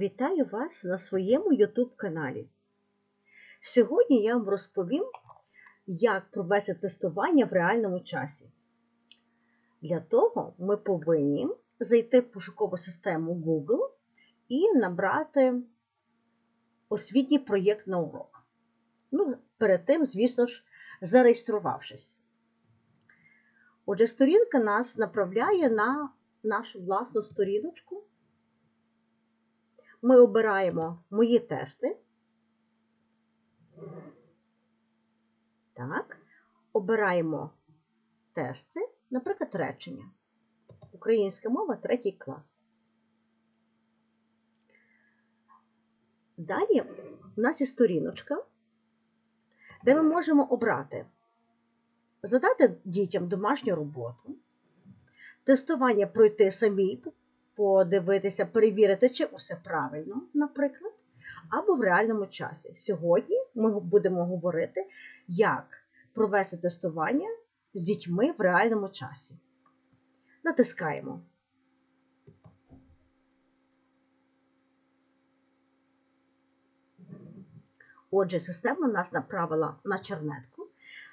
Вітаю вас на своєму YouTube каналі. Сьогодні я вам розповім, як провести тестування в реальному часі. Для того ми повинні зайти в пошукову систему Google і набрати освітній проєкт на урок. Ну, перед тим, звісно ж, зареєструвавшись. Отже, сторінка нас направляє на нашу власну сторіночку. Ми обираємо мої тести. Так, обираємо тести, наприклад, речення. Українська мова, третій клас. Далі у нас є сторіночка, де ми можемо обрати, задати дітям домашню роботу, тестування пройти самі, подивитися, перевірити, чи усе правильно, наприклад, або в реальному часі. Сьогодні ми будемо говорити, як провести тестування з дітьми в реальному часі. Натискаємо. Отже, система нас направила на чернетку,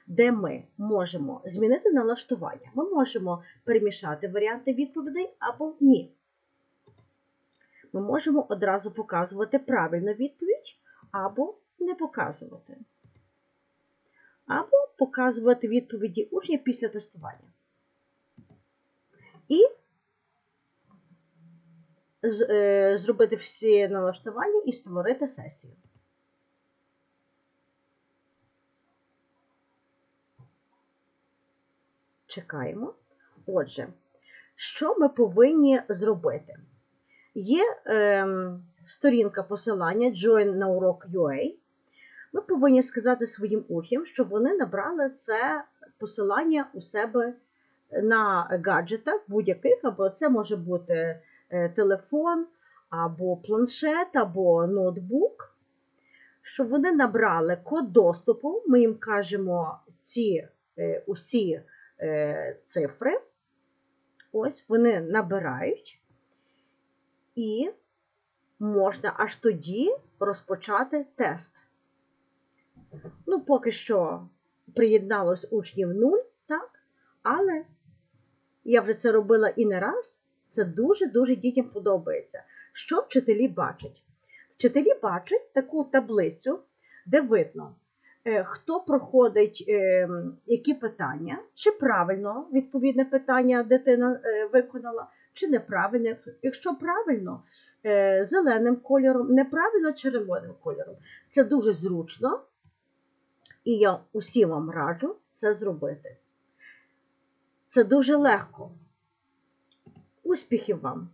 де ми можемо змінити налаштування. Ми можемо перемішати варіанти відповідей або ні. Ми можемо одразу показувати правильну відповідь, або не показувати. Або показувати відповіді учнів після тестування. І зробити всі налаштування і створити сесію. Чекаємо. Отже, що ми повинні зробити? Є е, сторінка посилання Join на урок UA. Ми повинні сказати своїм учням, щоб вони набрали це посилання у себе на гаджетах будь-яких, або це може бути телефон, або планшет, або ноутбук. Щоб вони набрали код доступу, ми їм кажемо ці усі цифри. Ось вони набирають, і можна аж тоді розпочати тест. Ну, поки що приєдналось учнів 0, так? Але я вже це робила і не раз. Це дуже-дуже дітям подобається. Що вчителі бачать? Вчителі бачать таку таблицю, де видно, хто проходить які питання, чи правильно відповідне питання дитина виконала, чи неправильно. Якщо правильно, зеленим кольором, неправильно червоним кольором. Це дуже зручно, і я усім вам раджу це зробити. Це дуже легко. Успіхів вам!